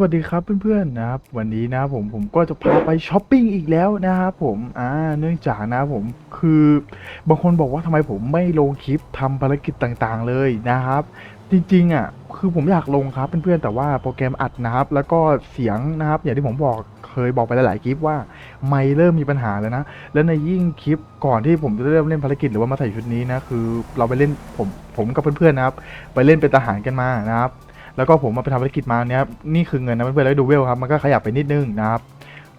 วัสดีครับเพื่อนๆนะครับ วันนี้นะผมผมก็จะพาไปช้อปปิ้งอีกแล้วนะครับผมอ่าเนื่องจากนะผมคือบางคนบอกว่าทำไมผมไม่ลงคลิปทำภารกิจต่างๆเลยนะครับ จริงๆอะคือผมอยากลงครับเพื่อนๆแต่ว่าโปรแกรมอัดนะครับ แล้วก็เสียงนะครับ อย่างที่ผมบอกเคยบอกไปหลายๆคลิปว่าไม่เริ่มมีปัญหาแล้วนะแล้วในยิ่งคลิปก่อนที่ผมจะเริ่มเล่นภารกิจหรือว่ามาใส่ชุดนี้นะคือ เราไปเล่นผมผมกับเพื่อนๆนะครับ ไปเล่นเป็นทหารกันมานะครับ แล้วก็ผมมาไปทำภารกิจมาเนี้ยนี่คือเงินนะเพื่อนๆแล้วดูเวลครับมันก็ขยับไปนิดนึงนะครับ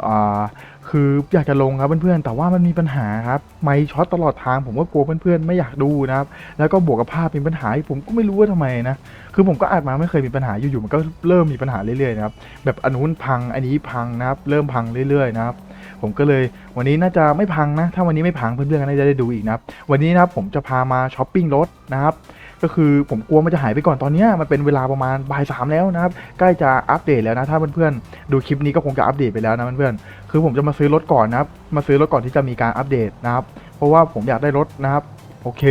อ่าคืออยากจะลงครับเพื่อนๆ แต่ว่ามันมีปัญหาครับไม่ช็อตตลอดทางผมก็กลัวเพื่อนๆ ไม่อยากดูนะครับ แล้วก็บวกกับภาพมีปัญหาผมก็ไม่รู้ว่าทำไมนะ คือผมก็อัดมาไม่เคยมีปัญหาอยู่ๆ มันก็เริ่มมีปัญหาเรื่อยๆนะครับ แบบอันนู้นพัง อันนี้พังนะครับ เริ่มพังเรื่อยๆนะครับ ผมก็เลยวันนี้น่าจะไม่พังนะ ถ้าวันนี้ไม่พังเพื่อนๆก็น่าจะได้ดูอีกนะครับ วันนี้นะครับผมจะพามาช้อปปิ้งรถนะครับ ก็คือผมกลัวมันจะหายไปก่อนตอนนี้มันเป็นเวลาประมาณบ่ายสามแล้วนะครับใกล้จะอัปเดตแล้วนะถ้าเพื่อนๆดูคลิปนี้ก็คงจะอัปเดตไปแล้วนะเพื่อนๆคือผมจะมาซื้อรถก่อนนะครับมาซื้อรถก่อนที่จะมีการอัปเดตนะครับเพราะว่าผมอยากได้รถนะครับโอเค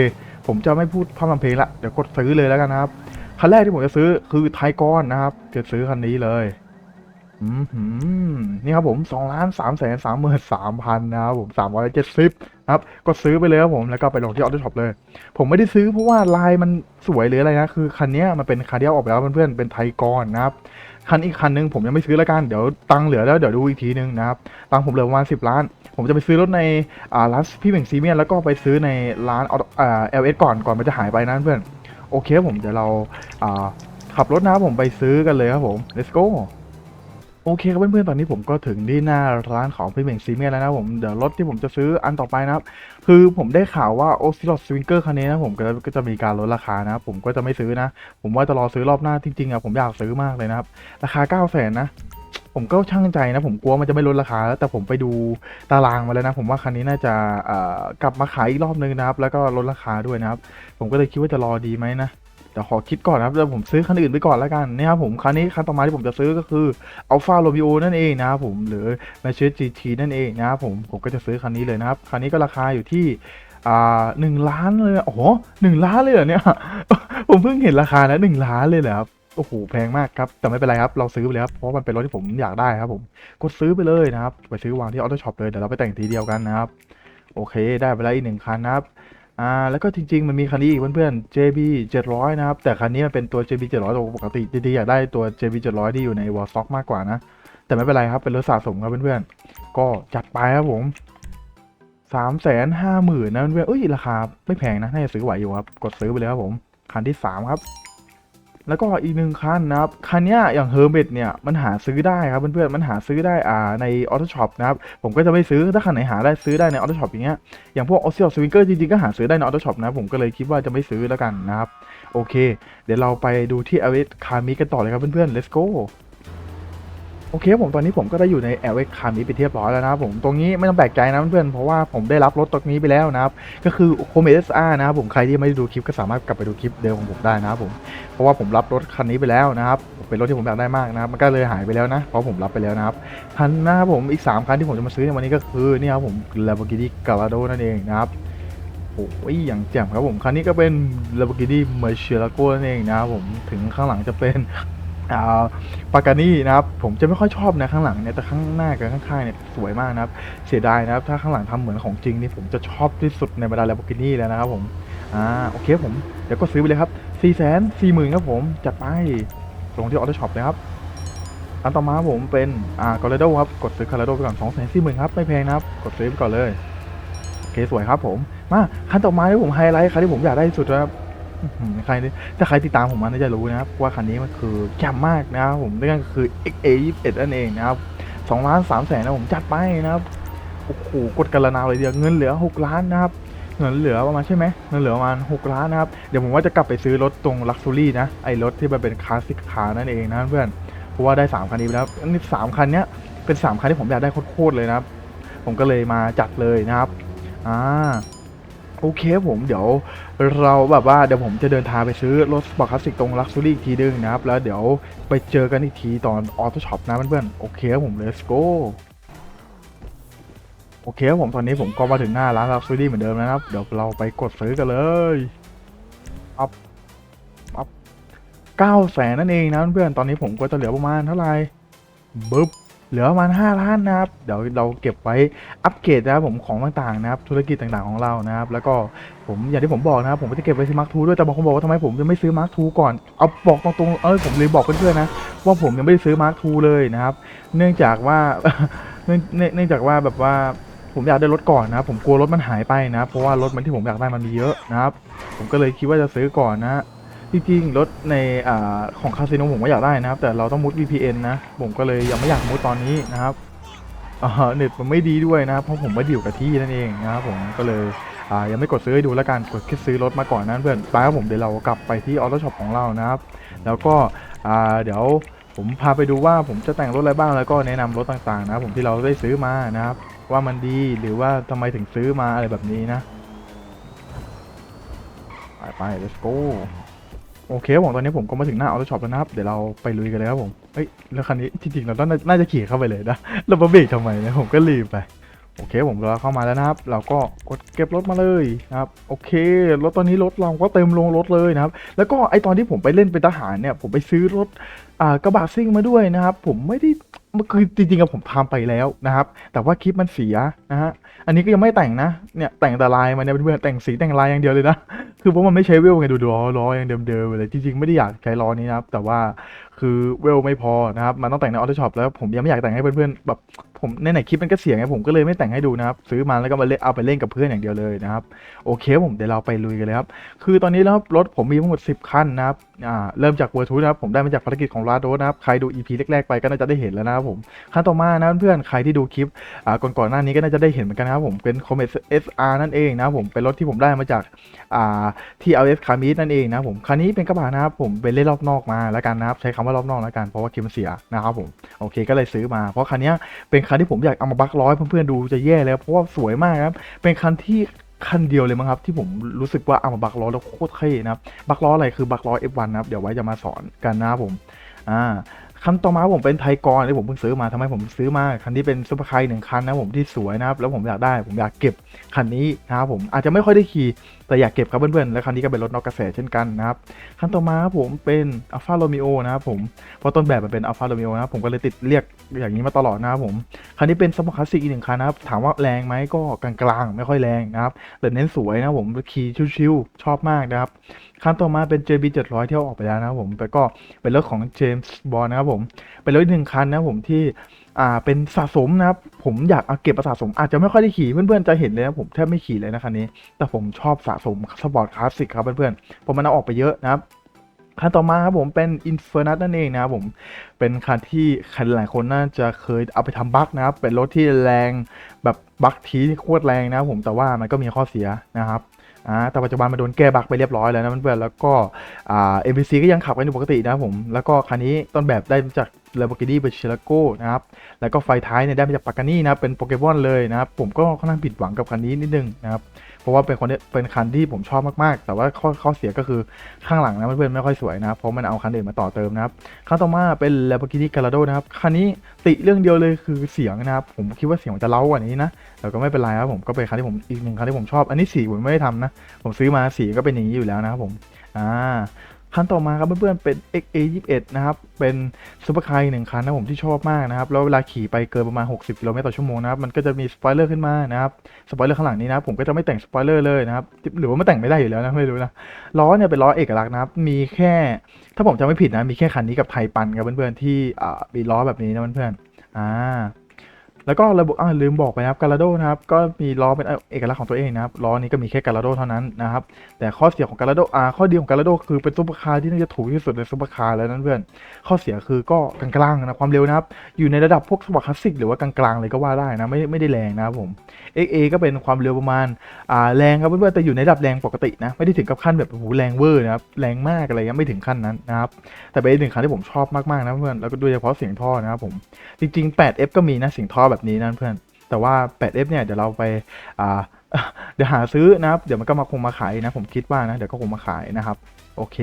ผมจะไม่พูดพร่ำทำเพลงละเดี๋ยวกดซื้อเลยแล้วกันนะครับคันแรกที่ผมจะซื้อคือไทกอนนะครับจะซื้อคันนี้เลย นี่ครับผมสองล้านสามแสนสามหมื่นสามพันนะครับผมสามร้อยเจ็ดสิบครับ ก็ซื้อไปเลยครับผมแล้วก็ไปลงที่ออโต้ช็อปเลย ผมไม่ได้ซื้อเพราะว่าลายมันสวยหรืออะไรนะ คือคันนี้มันเป็นคันที่เอออกไปแล้วเพื่อนๆเป็นไทกอนนะครับ คันอีกคันนึงผมยังไม่ซื้อแล้วกันเดี๋ยวตังเหลือแล้วเดี๋ยวดูอีกทีนึงนะครับ ตังผมเหลือประมาณสิบล้าน ผมจะไปซื้อรถในอ่าร้านพี่เบ่งซีเมียนแล้วก็ไปซื้อในร้านอ่าเอลเอสก่อนก่อนมันจะหายไปนะเพื่อนโอเคผมเดี๋ยวเราอ่าขับรถนะครับผมไปซื้อกันเลยครับผม let's go โอเคครับเพื่อนๆ ตอนนี้ผมก็ถึงที่หน้าร้านของพี่เหม่งซีเมียแล้วนะผม เดี๋ยวรถที่ผมจะซื้ออันต่อไปนะครับ คือผมได้ข่าวว่าโอซิลอ s สวิงเกอร์คันนี้นะผมก็จะมีการลดราคานะผมก็จะไม่ซื้อนะ ผมว่าจะรอซื้อรอบหน้าจริงๆอะผมอยากซื้อมากเลยนะครับ ราคา9 0 0 0 0นนะ ผมก็ช่างใจนะ ผมกลัวมันจะไม่ลดราคา แต่ผมไปดูตารางมาแล้วนะ ผมว่าคันนี้น่าจะกลับมาขายอีกรอบนึงนะครับ แล้วก็ลดราคาด้วยนะครับ ผมก็เลยคิดว่าจะรอดีไหมนะ ดี๋ยวขอคิดก่อนนะครับแล้วผมซื้อคันอื่นไปก่อนแล้วกันนะครับผมคันนี้คันต่อมาที่ผมจะซื้อก็คืออัลฟาโรมิโอนั่นเองนะครับผมหรือ m a c h e s GT นั่นเองนะครับผมผมก็จะซื้อคันนี้เลยนะครับคันนี้ก็ราคาอยู่ที่อ่าหนึ่งล้านเลยโอ้โหหนึ่งล้านเลยเหรอเนี่ย ผมเพิ่งเห็นราคานะหนึ่งล้านเลยเหรอครับโอ้โหแพงมากครับแต่ไม่เป็นไรครับเราซื้อไปเลยครับเพราะมันเป็นรถที่ผมอยากได้ครับผมกดซื้อไปเลยนะครับไปซื้อวางที่ออโต้ช็อปเลยเดี๋ยวเราไปแต่งทีเดียวกันนะครับโอเค ได้ไปแล้วอีกหนึ่งคันนะครับ อ่าแล้วก็จริง ๆ มันมีคันนี้อีกเพื่อนๆ JB 700 นะครับ แต่คันนี้มันเป็นตัว JB 700ตัวปกติจริงๆอยากได้ตัว JB 700ที่อยู่ใน Wall Stock มากกว่านะ แต่ไม่เป็นไรครับ เป็นรถสะสมครับเพื่อนๆ ก็จัดไปครับผมสามแสนห้าหมื่นนะเพื่อนๆเอ้ยราคาไม่แพงนะ น่าจะซื้อไหวอยู่ครับ กดซื้อไปเลยครับผม คันที่สามครับ แล้วก็อีกหนึ่งคันนะครับ คันนี้อย่างเฮอร์เบตเนี่ยมันหาซื้อได้ครับเพื่อนๆ มันหาซื้อได้อ่าในออโต้ช็อปนะครับ ผมก็จะไม่ซื้อ ถ้าคันไหนหาได้ซื้อได้ในออโต้ช็อปอย่างเงี้ย อย่างพวกออสซิลสวิงเกอร์จริงๆ ก็หาซื้อได้ในออโต้ช็อปนะ ผมก็เลยคิดว่าจะไม่ซื้อแล้วกันนะครับ โอเค เดี๋ยวเราไปดูที่อเวคามิกันต่อเลยครับเพื่อนๆ let's go โอเคผมตอนนี้ผมก็ได้อยู่ในแอร์เวคคามิไปเรียบร้อยแล้วนะครับผมตรงนี้ไม่ต้องแปลกใจนะเพื่อนเพราะว่าผมได้รับรถตรงนี้ไปแล้วนะครับ ก็คือโคเมสอานะครับผมใครที่ไม่ได้ดูคลิปก็สามารถกลับไปดูคลิปเดิมของผมได้นะครับผมเพราะว่าผมรับรถคันนี้ไปแล้วนะครับเป็นรถที่ผมอยากได้มากนะครับมันก็เลยหายไปแล้วนะ เพราะผมรับไปแล้วนะครับคันหน้าผมอีก 3คันที่ผมจะมาซื้อในวันนี้ก็คือนี่ครับผม Lamborghini Gallardo นั่นเองนะครับโอ้ยอย่างแจ่มครับผมคันนี้ก็เป็น Lamborghini Murcielago นั่นเองนะครับผมถึงข้างหลังจะเป็นอ่า ปากานี่นะครับผมจะไม่ค่อยชอบนะข้างหลังเนี่ยแต่ข้างหน้ากับข้างๆเนี่ยสวยมากนะครับ เสียดายนะครับ ถ้าข้างหลังทำเหมือนของจริงนี่ผมจะชอบที่สุดในบรรดา Lamborghini แล้วนะครับผมอ่าโอเคผมเดี๋ยวก็ซื้อไปเลยครับ4 4 0 0 0 0 0ครับผมจัดไปลงที่ออโต้ช็อปเลยครับอันต่อมาผมเป็นอ่ากอร์เรโดครับกดซื้อคาร์โดไปก่อน2องแสนสี่หมื่นครับไม่แพงนะครับ กดซื้อไปก่อนเลยโอเคสวยครับผมมาคันต่อมาที่ผมไฮไลท์คันที่ผมอยากได้ที่สุดนะครับ ใครถ้าใครติดตามผมมาน่าจะรู้นะครับว่าคันนี้มันคือแจ่มมากนะครับผมนั่นก็คือ XA 21นั่นเองนะครับ2ล้าน3แสนนะผมจัดไปนะครับโอ้โหกดกันละนาวเลยเดียวเงินเหลือ 6 ล้านนะครับเงินเหลือประมาณใช่ไหมเงินเหลือประมาณ 6 ล้านนะครับเดี๋ยวผมว่าจะกลับไปซื้อรถตรงลักซ์ซูรี่นะไอ้รถที่มันเป็นคลาสสิกคาร์นั่นเองนะเพื่อนเพราะว่าได้ 3 คันนี้ไปแล้วนนี้สามคันเนี้ยเป็น 3 คันที่ผมอยากได้โคตรเลยนะครับผมก็เลยมาจัดเลยนะครับอ่า โอเคผมเดี๋ยวเราแบบว่าเดี๋ยวผมจะเดินทางไปซื้อรถสปอร์ตคลาสสิกตรงลักซ์ซูรี่อีกทีนึงนะครับ แล้วเดี๋ยวไปเจอกันอีกทีตอนออโต้ช็อปนะเพื่อนๆโอเคผม let's go โอเคผมตอนนี้ผมก็มาถึงหน้าร้านลักซ์ซูรี่เหมือนเดิมนะครับ เดี๋ยวเราไปกดซื้อกันเลยอัพอัพเก้าแสนนั่นเองนะเพื่อนๆตอนนี้ผมก็จะเหลือประมาณเท่าไหร่บึ๊บ เหลือประมาณ5ล้านนะครับเดี๋ยวเราเก็บไว้อัปเกรดนะครับผมของต่างๆนะครับธุรกิจต่างๆของเรานะครับ แล้วก็ผมอย่างที่ผมบอกนะครับผมก็จะเก็บไว้ซื้อมาร์คทูด้วยแต่บางคนบอกว่าทำไมผมยังไม่ซื้อมาร์คทูก่อนเอาบอกตรงๆเออผมเลยบอกเพื่อนๆนะว่าผมยังไม่ได้ซื้อมาร์คทูเลยนะครับ เนื่องจากว่าเนื่องเนื่องจากว่าแบบว่าผมอยากได้รถก่อนนะผมกลัวรถมันหายไปนะเพราะว่ารถมันที่ผมอยากได้มันมีเยอะนะครับ ผมก็เลยคิดว่าจะซื้อก่อนนะ จริงๆรถในอ่าของคาสิโนผมก็อยากได้นะครับ แต่เราต้องมุด VPN นะ ผมก็เลยยังไม่อยากมุดตอนนี้นะครับอ่าเน็ตมันไม่ดีด้วยนะครับ เพราะผมไม่ดอยู่กับที่นั่นเองนะครับผมก็เลยอ่ายังไม่กดซื้อดูแล้วกันกดแค่ซื้อรถมาก่อนนะเพื่อนไปครับผมเดี๋ยวเรากลับไปที่ออโต้ช็อปของเรานะครับ แล้วก็อ่าเดี๋ยวผมพาไปดูว่าผมจะแต่งรถอะไรบ้างแล้วก็แนะนำรถต่างๆนะผมที่เราได้ซื้อมานะครับ ว่ามันดีหรือว่าทำไมถึงซื้อมาอะไรแบบนี้นะ ไปไป let's go โอเคครับผมตอนนี้ผมก็มาถึงหน้าออโต้ช็อปแล้วนะครับ เดี๋ยวเราไปลุยกันเลยครับผมเอ้ยแล้วคันนี้จริงๆเราต้องน่าจะขี่เข้าไปเลยนะเรามาเบรกทำไมนะผมก็รีบไปโอเคผมเราเข้ามาแล้วนะครับ เราก็กดเก็บรถมาเลยนะครับโอเครถตอนนี้รถเราก็เต็มลงรถเลยนะครับ แล้วก็ไอตอนที่ผมไปเล่นเป็นทหารเนี่ย ผมไปซื้อรถอ่ากระบะซิ่งมาด้วยนะครับ ผมไม่ได้มันคือจริงๆอะผมทำไปแล้วนะครับ แต่ว่าคลิปมันเสียนะฮะ อันนี้ก็ยังไม่แต่งนะ เนี่ยแต่งแต่ลายมาเนี่ยเพื่อนแต่งสีแต่งลายอย่างเดียวเลยนะ คือเพราะมันไม่ใช้เวลไงดูล้อล้อย่างเดิมๆเลยจริงๆไม่ได้อยากใช้ล้อนี้นะแต่ว่า คือเวลไม่พอนะครับ มันต้องแต่งในออโต้ช็อปแล้วผมยังไม่อยากแต่งให้เพื่อนๆแบบผมในไหนๆคลิปมันก็เสียงไงผมก็เลยไม่แต่งให้ดูนะครับ ซื้อมาแล้วก็มาเล่นเอาไปเล่นกับเพื่อนอย่างเดียวเลยนะครับ โอเคผมเดี๋ยวเราไปลุยกันเลยครับ คือตอนนี้แล้วรถผมมีทั้งหมด 10 คันนะครับอ่าเริ่มจากเวอร์ทูนะครับผมได้มาจากภารกิจของลาโดนะครับใครดู EP แรกๆไปก็น่าจะได้เห็นแล้วนะครับผมขั้นต่อมานะเพื่อนๆใครที่ดูคลิปอ่าก่อนๆหน้านี้ก็น่าจะได้เห็นเหมือนกันนะครับผมเป็น Comet SR นั่นเองนะครับผมเป็นรถที่ผมได้มาจากอ่า TLS คามิสนั่นเองนะผมคันนี้เป็นกระบะนะครับผมไปเล่นรอบนอกมาแล้วกันนะครับใช้คำว่ารอบนอกแล้วกันเพราะว่าคลิปมันเสียนะครับผมโอเคก็เลยซื้อมา เพราะคันนี้เป็นคันที่ผมอยากเอามาบักร้อยเพื่อนๆดูจะแย่แล้วเพราะว่าสวยมากครับเป็นคันที่คันเดียวเลยมั้งครับที่ผมรู้สึกว่าเอามาบักล้อแล้วโคตรเท่นะครับบักล้ออะไรคือบักล้อ F1 นะครับเดี๋ยวไว้จะมาสอนกันนะครับผมอ่าคันต่อมาผมเป็นไทกรที่ผมเพิ่งซื้อมาทำไมผมซื้อมาคันนี้เป็นซุปเปอร์คาร์หนึ่งคันนะผมที่สวยนะครับแล้วผมอยากได้ผมอยากเก็บคันนี้นะครับผมอาจจะไม่ค่อยได้ขี่ แต่อยากเก็บครับเพื่อนๆ และคันนี้ก็เป็นรถนอกกระแสเช่นกันนะครับคันต่อมาครับผมเป็นอัลฟาโรมิโอนะครับผมเพราะต้นแบบมันเป็นอัลฟาโรมิโอนะครับผมก็เลยติดเรียกอย่างนี้มาตลอดนะครับผมคันนี้เป็นซัมคลาสสิกอีกหนึ่งคันนะครับถามว่าแรงไหมก็กลางๆ ไม่ค่อยแรงนะครับแต่เน้นสวยนะผมขี่ชิวๆชอบมากนะครับคันต่อมาเป็น JB 700ที่เอาออกไปแล้วนะครับผมแต่ก็เป็นรถของเจมส์บอลนะครับผมเป็นรถหนึ่งคันนะผมที่ อ่าเป็นสะสมนะครับ ผมอยากเอาเก็บมาสะสม อาจจะไม่ค่อยได้ขี่เพื่อนๆจะเห็นเลยนะผมแทบไม่ขี่เลยนะคันนี้ แต่ผมชอบสะสมสปอร์ตคลาสสิกครับเพื่อนๆผมมันเอาออกไปเยอะนะครับคันต่อมาครับผมเป็น Infernus นั่นเองนะครับผมเป็นคันที่ใครหลายคนน่าจะเคยเอาไปทำบั๊กนะครับ เป็นรถที่แรงแบบบั๊กทีโคตรแรงนะครับผมแต่ว่ามันก็มีข้อเสียนะครับ อ่าแต่ปัจจุบันมาโดนแก้บั๊กไปเรียบร้อยแล้วนะเพื่อนๆแล้วก็อ่า MPC ก็ยังขับกันอยู่ปกตินะครับผม แล้วก็คันนี้ต้นแบบได้มาจาก Lamborghini b u c e l a c o นะครับ แล้วก็ไฟท้ายเนี่ยได้มาจากปากานี่นะเป็นโปเกมอนเลยนะครับ ผมก็ค่อนข้างผิดหวังกับคันนี้นิดนึงนะครับ ราะว่าเป็นคนที่เป็นคันที่ผมชอบมากๆ แต่ว่าข้อข้อเสียก็คือข้างหลังนะเพื่อนๆไม่ค่อยสวยนะเพราะมันเอาคันอื่นมาต่อเติมนะครับคันต่อมาเป็น Lamborghini Gallardo นะครับคันนี้ติเรื่องเดียวเลยคือเสียงนะครับผมคิดว่าเสียงมันจะเล้ากว่านี้นะแต่ก็ไม่เป็นไรครับผมก็เป็นคันที่ผมอีกหนึ่งคันที่ผมชอบอันนี้สีผมไม่ได้ทำนะผมซื้อมาสีก็เป็นอย่างนี้อยู่แล้วนะครับผมอ่า คันต่อมาครับเพื่อนๆเป็น XA21 นะครับ เป็นซุปเปอร์คาร์หนึ่งคันนะผมที่ชอบมากนะครับ แล้วเวลาขี่ไปเกินประมาณ 60กิโลเมตรต่อชั่วโมงนะครับ มันก็จะมีสปอยเลอร์ขึ้นมานะครับ สปอยเลอร์ข้างหลังนี้นะผมก็จะไม่แต่งสปอยเลอร์เลยนะครับ หรือว่าไม่แต่งไม่ได้อยู่แล้วนะ ไม่รู้นะ ล้อเนี่ยเป็นล้อเอกลักษณ์นะครับ มีแค่ ถ้าผมจำไม่ผิดนะ มีแค่คันนี้กับไทยปันครับเพื่อนๆที่อ่ามีล้อแบบนี้นะเพื่อนๆ อ่า แล้วก็ระบบอ่าลืมบอกไปนะครับการาโดนะครับก็มีล้อเป็นเอกลักษณ์ของตัวเองนะครับล้อนี้ก็มีแค่การาโดเท่านั้นนะครับแต่ข้อเสียของการาโดอ่าข้อดีของการาโดคือเป็นซุปเปอร์คาร์ที่น่าจะถูกที่สุดในซุปเปอร์คาร์แล้วนั่นเพื่อนข้อเสียคือก็กลางๆนะความเร็วนะครับอยู่ในระดับพวกสปอร์ตคลาสสิกหรือว่ากลางๆเลยก็ว่าได้นะไม่ไม่ได้แรงนะครับผม XA ก็เป็นความเร็วประมาณอ่าแรงครับเพื่อนๆแต่อยู่ในระดับแรงปกตินะไม่ได้ถึงกับขั้นแบบโอ้โหแรงเวอร์นะครับแรงมากอะไรเงี้ยไม่ถึงขั้นนั้นนะครับแต่เป็นหนึ่งคันที่ผมชอบมากๆนะเพื่อนแล้วก็โดยเฉพาะเสียงท่อนะครับผมจริงๆ 8F ก็มีนะเสียงท่อแบบนี้นั่นเพื่อน แต่ว่า 8F เนี่ยเดี๋ยวเราไปอ่าเดี๋ยวหาซื้อนะครับ เดี๋ยวมันก็มาคงมาขายนะ ผมคิดว่านะ เดี๋ยวก็คงมาขายนะครับ โอเค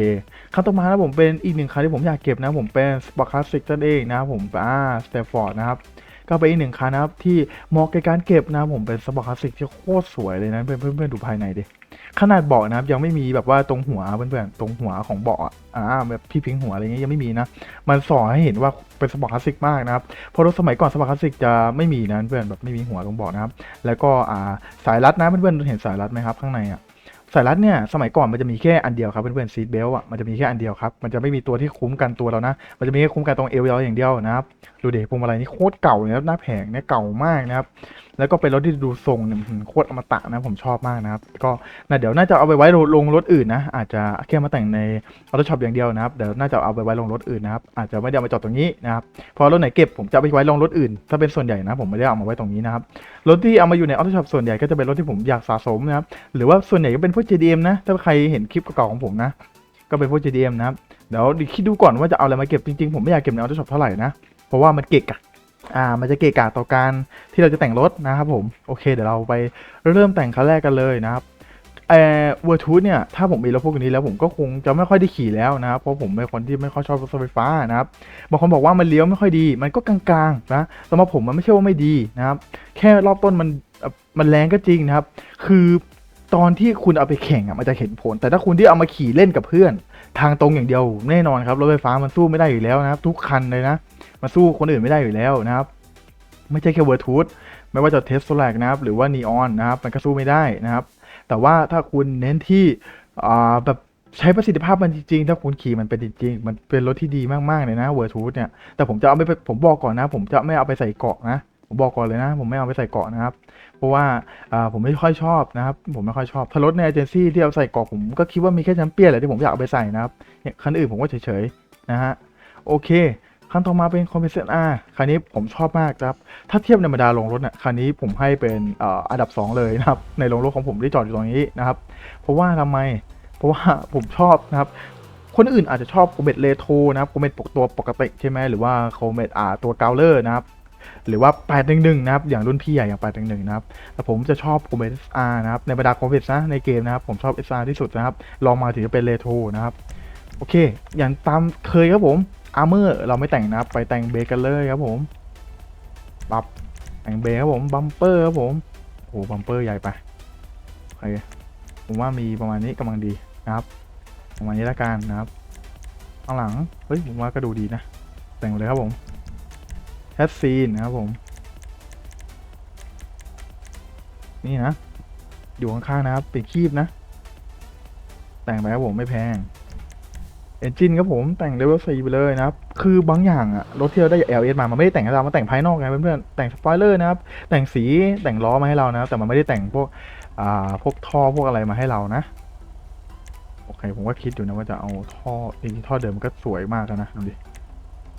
คันต่อมานะผมเป็นอีกหนึ่งคันที่ผมอยากเก็บนะ ผมเป็นสปอร์ตคลาสสิกนั่นเองนะครับผมอ่า s t a f f o r d นะครับก็เป็นอีกหนึ่งคันนะครับที่เหมาะกับการเก็บนะผมเป็นสปอร์ตคลาสสิกที่โคตรสวยเลยนะเพื่อนเพื่อนๆดูภายในดิ ขนาดเบาะนะครับยังไม่มีแบบว่าตรงหัวเพื่อนๆตรงหัวของเบาะอ่าแบบที่พิงหัวอะไรเงี้ยยังไม่มีนะ มันสอนให้เห็นว่าเป็นสปอร์ตคลาสสิกมากนะครับเพราะรถสมัยก่อนสปอร์ตคลาสสิกจะไม่มีนะเพื่อนแบบไม่มีหัวตรงเบาะนะครับ แล้วก็อ่าสายรัดนะเพื่อนๆเห็นสายรัดไหมครับข้างในอะสายรัดเนี่ยสมัยก่อนมันจะมีแค่อันเดียวครับเพื่อนๆซีทเบลต์อะมันจะมีแค่อันเดียวครับมันจะไม่มีตัวที่คุ้มกันตัวเรานะ มันจะมีแค่คุ้มกันตรงเอวเราอย่างเดียวนะครับดูเด็กพวงมาลัยนี่โคตรเก่าเลยนะหน้าแผงเนี่ยเก่ามากนะครับ แล้วก็เป็นรถที่ดูทรงเนี่ยโคตรอมตะนะผมชอบมากนะครับ ก็น่าเดี๋ยวน่าจะเอาไปไว้ลงรถอื่นนะ อาจจะแค่มาแต่งในออโต้ช็อปอย่างเดียวนะครับเดี๋ยวน่าจะเอาไปไว้ลงรถอื่นนะครับอาจจะไม่ได้มาจอดตรงนี้นะครับพอรถไหนเก็บผมจะไปไว้ลงรถอื่น ถ้าเป็นส่วนใหญ่นะผมไม่ได้เอามาไว้ตรงนี้นะครับรถที่เอามาอยู่ในออโต้ช็อปส่วนใหญ่ก็จะเป็นรถที่ผมอยากสะสมนะครับหรือว่าส่วนใหญ่ก็เป็นพวก JDM นะถ้าใครเห็นคลิปเก่าๆของผมนะก็เป็นพวก JDM นะครับเดี๋ยวคิดดูก่อนว่าจะเอาอะไรมาเก็บจริงๆผมไม่อยากเก็บในออโต้ช็อปเท่าไหร่นะเพราะว่ามันเกะกะ อ่ามันจะเกะกะต่อการที่เราจะแต่งรถนะครับผมโอเค เดี๋ยวเราไปเริ่มแต่งคันแรกกันเลยนะครับเอ่อเวอร์ทูธเนี่ยถ้าผมมีรถพวกนี้แล้วผมก็คงจะไม่ค่อยได้ขี่แล้วนะครับเพราะผมเป็นคนที่ไม่ค่อยชอบรถไฟฟ้านะครับบางคนบอกว่ามันเลี้ยวไม่ค่อยดี มันก็กลางๆนะสำหรับผมมันไม่ใช่ว่าไม่ดีนะครับ แค่รอบต้นมันมันแรงก็จริงนะครับ คือตอนที่คุณเอาไปแข่งอะมันจะเห็นผล แต่ถ้าคุณที่เอามาขี่เล่นกับเพื่อน ทางตรงอย่างเดียวแน่นอนครับรถไฟฟ้ามันสู้ไม่ได้อยู่แล้วนะครับ ทุกคันเลยนะ มันสู้คนอื่นไม่ได้อยู่แล้วนะครับ ไม่ใช่แค่เวอร์ทูธไม่ว่าจะเทสโซแลกนะครับ หรือว่านีออนนะครับ มันก็สู้ไม่ได้นะครับ แต่ว่าถ้าคุณเน้นที่อ่าแบบใช้ประสิทธิภาพมันจริงๆ ถ้าคุณขี่มันเป็นจริงๆ มันเป็นรถที่ดีมากๆเลยนะเวอร์ทูธเนี่ย แต่ผมจะเอาไปผมบอกก่อนนะ ผมจะไม่เอาไปใส่เกาะนะ ผมบอกก่อนเลยนะ ผมไม่เอาไปใส่เกาะนะครับ เพราะว่าอ่าผมไม่ค่อยชอบนะครับ ผมไม่ค่อยชอบ ถ้ารถในเอเจนซี่ที่เอาใส่เกาะผมก็คิดว่ามีแค่แชมเปี้ยนแหละที่ผมอยากเอาไปใส่นะครับ เนี่ยคันอื่นผมก็เฉยๆนะฮะ โอเค คันต่อมาเป็นคอมเพรสเซอร์อาคันนี้ผมชอบมากครับ ถ้าเทียบในบรรดาโรงรถเนี่ยคันนี้ผมให้เป็นอันดับ 2 เลยนะครับ ในโรงรถของผมที่จอดอยู่ตรงนี้นะครับ เพราะว่าทำไม เพราะว่าผมชอบนะครับ คนอื่นอาจจะชอบโคเมตเลโทนะครับโคเมตปกตัวปกติใช่ไหมหรือว่าโคเมตอ่าตัวเกาเลอร์นะครับหรือว่า 811 นะครับ อย่างรุ่นพี่ใหญ่อย่าง 811 นะครับ แต่ผมจะชอบโคเมต SR นะครับ ในบรรดาโคเมตนะในเกมนะครับ ผมชอบ SR ที่สุดนะครับ ลองมาถึงจะเป็นเลโทนะครับ โอเค อย่างตามเคยครับผม อาร์เมอร์เราไม่แต่งนะครับ ไปแต่งเบรกกันเลยครับผมปรับแต่งเบรกครับผมบัมเปอร์ครับผมโอ้บัมเปอร์ใหญ่ไปโอเคผมว่ามีประมาณนี้กำลังดีนะครับ ประมาณนี้ละกันนะครับข้างหลังเฮ้ยผมว่าก็ดูดีนะ แต่งเลยครับผมแคสซีนนะครับผม นี่นะ อยู่ข้างๆนะครับปิดคีบนะ แต่งไปครับผมไม่แพง อนจินครับผมแต่งเลเวล4ไปเลยนะครับ คือบางอย่างอะรถที่เราได้ LS มา มันไม่ได้แต่งให้เรามาแต่งภายนอกไงเพื่อนๆ แต่งสปอยเลอร์นะครับ แต่งสีแต่งล้อมาให้เรานะแต่มันไม่ได้แต่งพวก อ่า พวกท่อพวกอะไรมาให้เรานะ โอเค ผมก็คิดอยู่นะว่าจะเอาท่อจริงๆท่อเดิมมันก็สวยมากนะดูดิ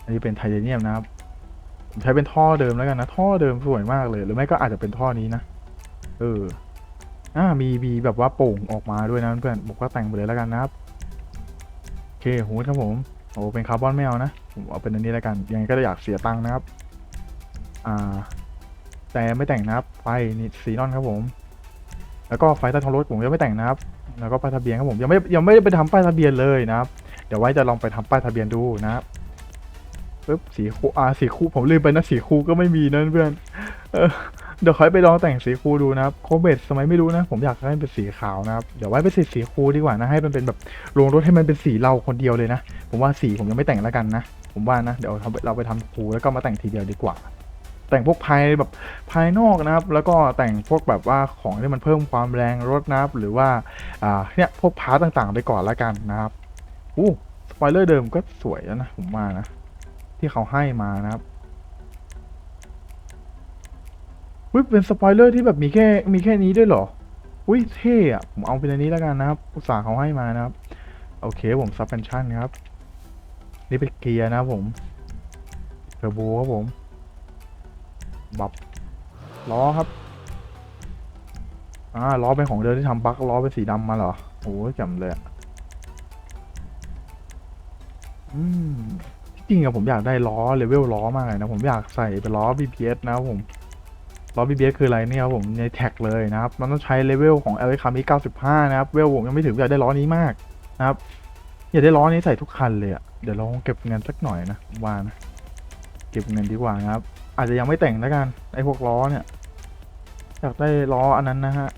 อันนี้เป็นไทเทเนียมนะครับ ผมใช้เป็นท่อเดิมแล้วกันนะ ท่อเดิมสวยมากเลย หรือไม่ก็อาจจะเป็นท่อนี้นะ เออ อ่า มีมีแบบว่าโป่งออกมาด้วยนะเพื่อนๆผมก็แต่งไปเลยแล้วกันนะครับ โอเคฮูดครับผมโอ้เป็นคาร์บอนไม่เอานะ ผมเอาเป็นอันนี้แล้วกัน ยังไงก็อยากเสียตังค์นะครับ อ่า แต่ไม่แต่งนะครับ ไฟนี่ซีนอนครับผม แล้วก็ไฟใต้ท้องรถผมยังไม่แต่งนะครับ แล้วก็ป้ายทะเบียนครับผมยังไม่ยังไม่ได้ไปทำป้ายทะเบียนเลยนะครับ เดี๋ยวไว้จะลองไปทำป้ายทะเบียนดูนะครับปึ๊บสีคู่อ่าสีคู่ผมลืมไปนะสีคู่ก็ไม่มีนะเพื่อนเออ เดี๋ยวค่อยไปลองแต่งสีคูดูนะครับโคเบตสมัยไม่รู้นะ ผมอยากให้มันเป็นสีขาวนะครับ เดี๋ยวไว้ไปสีสีคูดีกว่านะ ให้มันเป็นแบบลงรถให้มันเป็นสีเราคนเดียวเลยนะ ผมว่าสีผมยังไม่แต่งแล้วกันนะ ผมว่านะ เดี๋ยวเราเราไปทำคูแล้วก็มาแต่งทีเดียวดีกว่า แต่งพวกภายแบบภายนอกนะครับ แล้วก็แต่งพวกแบบว่าของที่มันเพิ่มความแรงรถนะครับ หรือว่า อ่า เนี่ย พวกพาร์ตต่างๆ ไปก่อนแล้วกันนะครับ อู้ สปอยเลอร์เดิมก็สวยแล้วนะ ผมว่านะ ที่เขาให้มานะครับ อุ้ยเป็นสปอยเลอร์ที่แบบมีแค่มีแค่นี้ด้วยเหรอ อุ้ยเท่อะผมเอาเป็นอันนี้แล้วกันนะครับ อุตสาห์เขาให้มานะครับ โอเคผมซับเพนชั่นครับ นี่เป็นเกียร์นะผมเทอร์โบครับผม บับล้อครับอ่าล้อเป็นของเดิมที่ทำบั๊กล้อเป็นสีดำมาเหรอโอ้ยจำเลยอืมจริงอะผมอยากได้ล้อเลเวลล้อมากเลยนะ ผมอยากใส่เป็นล้อ BBS นะครับผม ล้อ BBS คืออะไรเนี่ยครับผมในแท็กเลยนะครับ มันต้องใช้เลเวลของ l อ c a m i 95 นะครับ เวลผมยังไม่ถึงอยากได้ล้อนี้มากนะครับ อยากได้ล้อนี้ใส่ทุกคันเลยอะเดี๋ยวลองเก็บเงินสักหน่อยนะวานะเก็บเงินดีกว่านะครับ อาจจะยังไม่แต่งแล้วกันไอ้พวกล้อเนี่ยอยากได้ล้ออันนั้นนะฮะ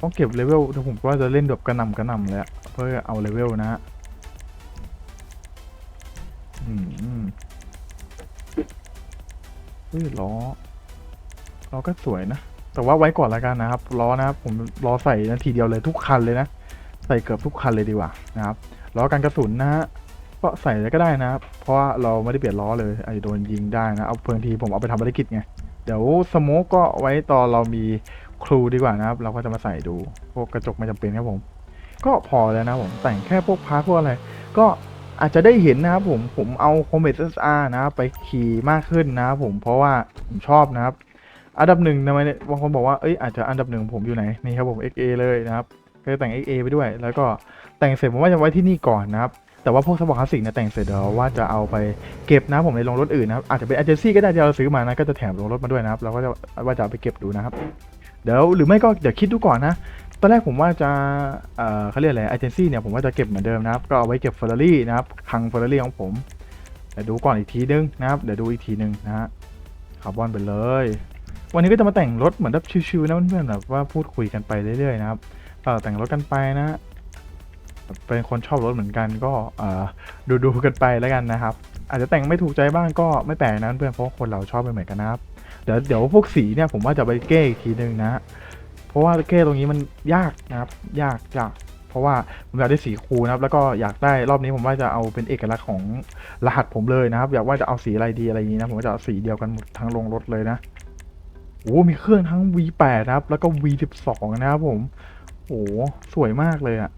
ต้องเก็บเลเวลเดี๋ยวผมก็จะเล่นแบบกระหน่ำกระหน่ำเลยเพื่อเอาเลเวลนะฮะอืมเฮ้ยล้อ ล้อก็สวยนะ แต่ว่าไว้ก่อนละกันนะครับล้อนะครับผมล้อใส่นาทีเดียวเลยทุกคันเลยนะ ใส่เกือบทุกคันเลยดีกว่านะครับล้อกันกระสุนนะฮะก็ใส่เลยก็ได้นะครับเพราะว่าเราไม่ได้เปลี่ยนล้อเลยอาจจะโดนยิงได้นะเอาเพิ่งทีผมเอาไปทำภารกิจไงเดี๋ยวสโมกก็ไว้ตอนเรามีครูดีกว่านะครับ เราก็จะมาใส่ดูพวกกระจกไม่จำเป็นครับผม ก็พอแล้วนะผมแต่งแค่พวกพาร์ทพวกอะไร ก็อาจจะได้เห็นนะครับผมผมเอาคอมเมตเอสอาร์นะครับไปขี่มากขึ้นนะครับผมเพราะว่าผมชอบนะครับ อันดับหนึ่งทำไมเนี่ยบางคนบอกว่าเอ้ยอาจจะอันดับหนึ่งผมอยู่ไหนนี่ครับผม XA เลยนะครับก็จะแต่ง XA ไปด้วย แล้วก็แต่งเสร็จผมว่าจะไว้ที่นี่ก่อนนะครับแต่ว่าพวกสปอร์ตคลาสสิกเนี่ยแต่งเสร็จเดี๋ยวว่าจะเอาไปเก็บนะผมในโรงรถอื่นนะครับอาจจะเป็น a อเจนซี่ก็ได้ที่เราซื้อมานะก็จะแถมโรงรถมาด้วยนะครับเราก็จะว่าจะเอาไปเก็บดูนะครับเดี๋ยวหรือไม่ก็เดี๋ยวคิดดูก่อนนะตอนแรกผมว่าจะเอ่อเขาเรียกอะไรเอเจนซี่เนี่ยผมว่าจะเก็บเหมือนเดิมนะครับก็เอาไว้เก็บเฟอร์รารี่นะครับคังเฟอร์รารี่ของผมเดี๋ยวดูก่อนอีกทีนึงนะครับเดี๋ยวดูอีกทีนึงนะฮะคาร์บอนไปเลย วันนี้ก็จะมาแต่งรถเหมือนแบบชิวๆนะเพื่อนๆแบบว่าพูดคุยกันไปเรื่อยๆนะครับแต่งรถกันไปนะเป็นคนชอบรถเหมือนกันก็ดูดูๆกันไปแล้วกันนะครับ อาจจะแต่งไม่ถูกใจบ้างก็ไม่แปลกนะเพื่อนเพราะคนเราชอบไม่เหมือนกันนะครับเดี๋ยวเดี๋ยวพวกสีเนี่ยผมว่าจะไปเก้อีกทีนึงนะ เพราะว่าเก้ตรงนี้มันยากนะครับ ยากยากเพราะว่าผมอยากได้สีคูนะครับ แล้วก็อยากได้รอบนี้ผมว่าจะเอาเป็นเอกลักษณ์ของรหัสผมเลยนะครับ อยากว่าจะเอาสีอะไรดีอะไรนี้นะผมจะเอาสีเดียวกันหมดทั้งลงรถเลยนะ โอ้มีเครื่องทั้ง V8 นะครับ แล้วก็ V12 นะครับผม โอ้สวยมากเลยอะ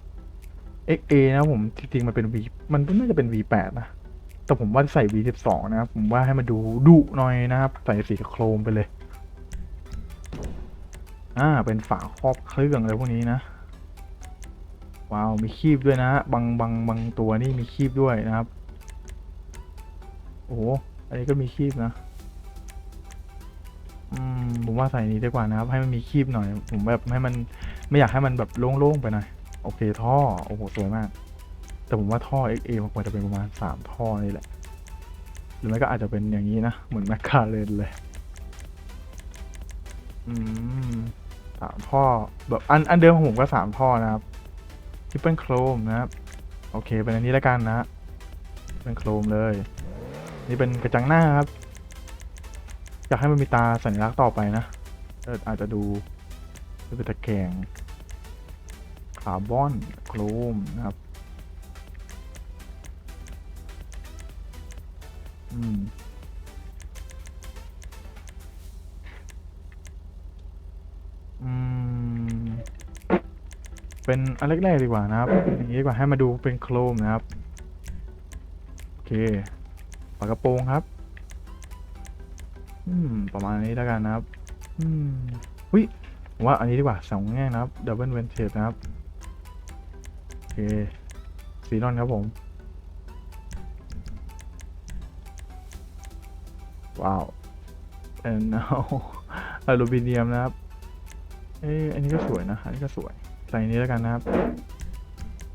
XA นะผม จริงๆ มันเป็น V มันน่าจะเป็น V8 นะ แต่ผมว่าใส่ V12 นะครับ ผมว่าให้มันดูดุหน่อยนะครับ ใส่สีโครมไปเลย อ่า เป็นฝาครอบเครื่องอะไรพวกนี้นะ ว้าว มีคีบด้วยนะ บางบางบางตัวนี่มีคีบด้วยนะครับ โอ้โหอันนี้ก็มีคีบนะ ผมว่าใส่นี้ดีกว่านะครับ ให้มันมีคีบหน่อย ผมแบบให้มันไม่อยากให้มันแบบโล่งๆไปหน่อย โอเคท่อ โอ้โห สวยมาก แต่ผมว่าท่อ XA มันควรจะเป็นประมาณสามท่อนี่แหละ หรือไม่ก็อาจจะเป็นอย่างนี้นะ เหมือนแมคคาเรนเลย อืมสามท่อ แบบอันอันเดิมของผมก็สามท่อนะครับทิปเปิลโครมนะครับ โอเค เป็นอันนี้แล้วกันนะเป็นโครมเลย นี่เป็นกระจังหน้าครับ อยากให้มันมีตาสัญลักษณ์ต่อไปนะเอออาจจะดูเป็นตะแกรงคาร์บอนโครมนะครับอืมอืมเป็นอันแรกๆดีกว่านะครับ อย่างนี้ดีกว่าให้มาดูเป็นโครมนะครับ โอเคฝากระโปรงครับ อืม ประมาณนี้แล้วกันนะครับ อืมวิผมว่าอันนี้ดีกว่าสองแง่นะครับดับเบิลเวนเทนะครับ โอเคสีนอนครับผม ว้าวเป็นเอาอลูมิเนียมนะครับ เอ้ยอันนี้ก็สวยนะ อันนี้ก็สวย ใส่นี้แล้วกันนะครับ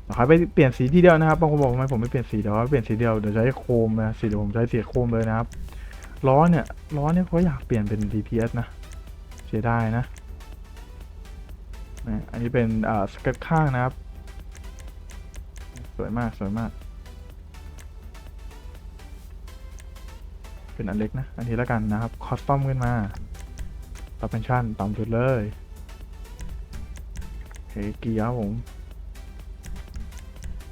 เดี๋ยวค่อไปเปลี่ยนสีทีเดียวนะครับบางคนบอกทำไมผมไม่เปลี่ยนสีเดี๋ยวเปลี่ยนสีเดียวเดี๋ยวใช้โครมนะสีเดี๋ยวผมใช้สีโครมเลยนะครับ ล้อเนี่ยล้อเนี่ยเขาอยากเปลี่ยนเป็น DPS นะเสียดายนะนะอันนี้เป็นสเกิร์ตข้างนะครับ สวยมากสวยมาก เป็นอันเล็กนะ อันนี้แล้วกันนะครับ คอสตอมขึ้นมาซับเพนชั่นต่ำสุดเลยเฮเกียร์ครับผม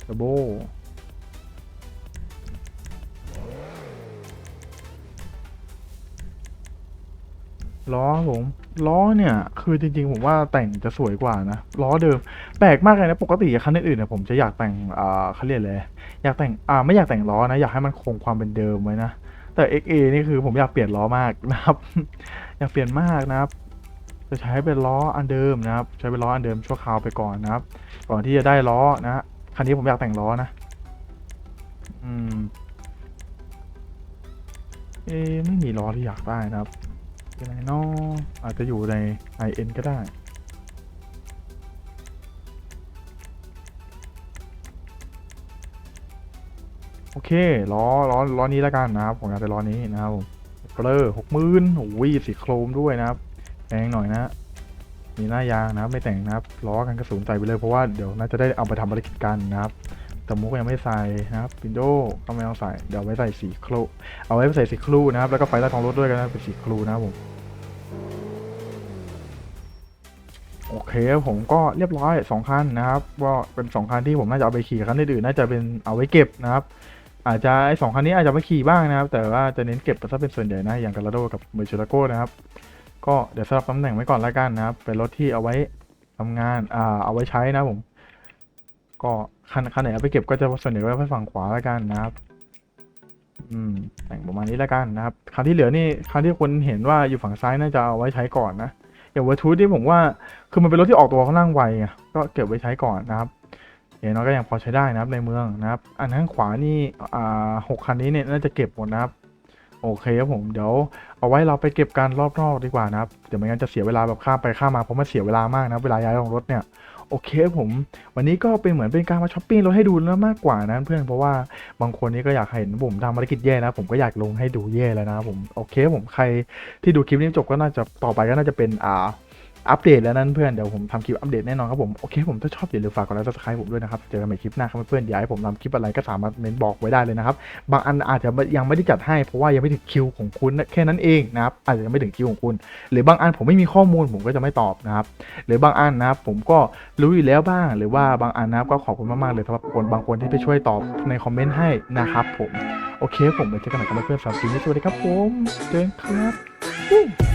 เทอร์โบ ล้อผมล้อเนี่ย คือจริง ๆ ผมว่าแต่งจะสวยกว่านะล้อเดิมแปลกมากเลยนะปกติคันอื่นๆเนี่ยผมจะอยากแต่งอ่าเขาเรียกอะไรอยากแต่งอ่าไม่อยากแต่งล้อนะอยากให้มันคงความเป็นเดิมไว้นะแต่ XA นี่คือผมอยากเปลี่ยนล้อมากนะครับ อยากเปลี่ยนมากนะครับ จะใช้เป็นล้ออันเดิมนะครับ ใช้เป็นล้ออันเดิมชั่วคราวไปก่อนนะครับ ก่อนที่จะได้ล้อนะคันนี้ผมอยากแต่งล้อนะอืมเอไม่มีล้อที่อยากได้นะครับ เป็นไรเนาะอาจจะอยู่ใน IN ก็ได้โอเคล้อล้อล้อนี้แล้วกันนะครับผมอยากได้ล้อนี้นะครับผมเปลอหกหมื่นโอ้ยสีโครมด้วยนะครับแพงหน่อยนะมีหน้ายางนะไม่แต่งนะครับล้อกันกระสุนใส่ไปเลยเพราะว่าเดี๋ยวน่าจะได้เอาไปทำภารกิจกันนะครับ แต่มุกยังไม่ใส่นะครับวินโดว์ก็ไม่ต้องใส่ เดี๋ยวไว้ใส่สีครูเอาไว้ใส่สีครูนะครับ แล้วก็ไฟใต้ท้องรถด้วยกันนะเป็นสีครูนะครับผม โอเคผมก็เรียบร้อยสองคันนะครับ ก็เป็นสองคันที่ผมน่าจะเอาไปขี่คันอื่นๆน่าจะเป็นเอาไว้เก็บนะครับ อาจจะไอสองคันนี้อาจจะไม่ขี่บ้างนะครับ แต่ว่าจะเน้นเก็บซะเป็นส่วนใหญ่นะ อย่างกาลาโดกับเมอร์เชลโกนะครับ ก็เดี๋ยวสลับตำแหน่งไว้ก่อนละกันนะครับ เป็นรถที่เอาไว้ทำงาน อ่า เอาไว้ใช้นะผม ก็คันคันไหนเอาไปเก็บก็จะส่วนใหญ่ไว้ฝั่งขวาและกันนะครับ อืม แต่งประมาณนี้และกันนะครับคันที่เหลือนี่คันที่คนเห็นว่าอยู่ฝั่งซ้ายน่าจะเอาไว้ใช้ก่อนนะอย่างวัตถุที่ผมว่า คือมันเป็นรถที่ออกตัวค่อนข้างไวก็เก็บไว้ใช้ก่อนนะครับอย่างน้อยก็ยังพอใช้ได้นะครับในเมืองนะครับ อันข้างขวานี่อ่าหกคันนี้เนี่ยน่าจะเก็บหมดนะครับ โอเคครับผมเดี๋ยวเอาไว้เราไปเก็บกันรอบนอกดีกว่านะครับเดี๋ยวไม่งั้นจะเสียเวลาแบบข้ามไปข้ามมาเพราะมันเสียเวลามากนะเวลาย้ายลงรถเนี่ย โอเคผม วันนี้ก็เป็นเหมือนเป็นการมาช้อปปิ้งรถให้ดูแล้วมากกว่านะเพื่อนเพราะว่าบางคนนี่ก็อยากเห็นผมทำภารกิจแย่นะผมก็อยากลงให้ดูแย่แล้วนะผมโอเคผมใครที่ดูคลิปนี้จบก็น่าจะต่อไปก็น่าจะเป็นอ่า อัปเดตแล้วนั่นเพื่อน เดี๋ยวผมทำคลิปอัปเดตแน่นอนครับผม โอเค ผมถ้าชอบอย่าลืมฝากกดไลค์ซับสไครต์ผมด้วยนะครับ เจอกันใหม่คลิปหน้าครับเพื่อนอยากให้ผมทำคลิปอะไรก็สามารถเมนบอกไว้ได้เลยนะครับ บางอันอาจจะยังไม่ได้จัดให้ เพราะว่ายังไม่ถึงคิวของคุณแค่นั้นเองนะครับ อาจจะยังไม่ถึงคิวของคุณ หรือบางอันผมไม่มีข้อมูลผมก็จะไม่ตอบนะครับ หรือบางอันนะครับผมก็รู้อยู่แล้วบ้าง หรือว่าบางอันนะครับก็ขอบคุณมากๆเลยสำหรับคนบางคนที่ไปช่วยตอบในคอมเมนต์ให้นะครับผม โอเค ผมเดี๋ยวเจอกันใหม่ครับเพื่อนๆสำหรับคลิปนี้สวัสดีครับผม เจอกันครับ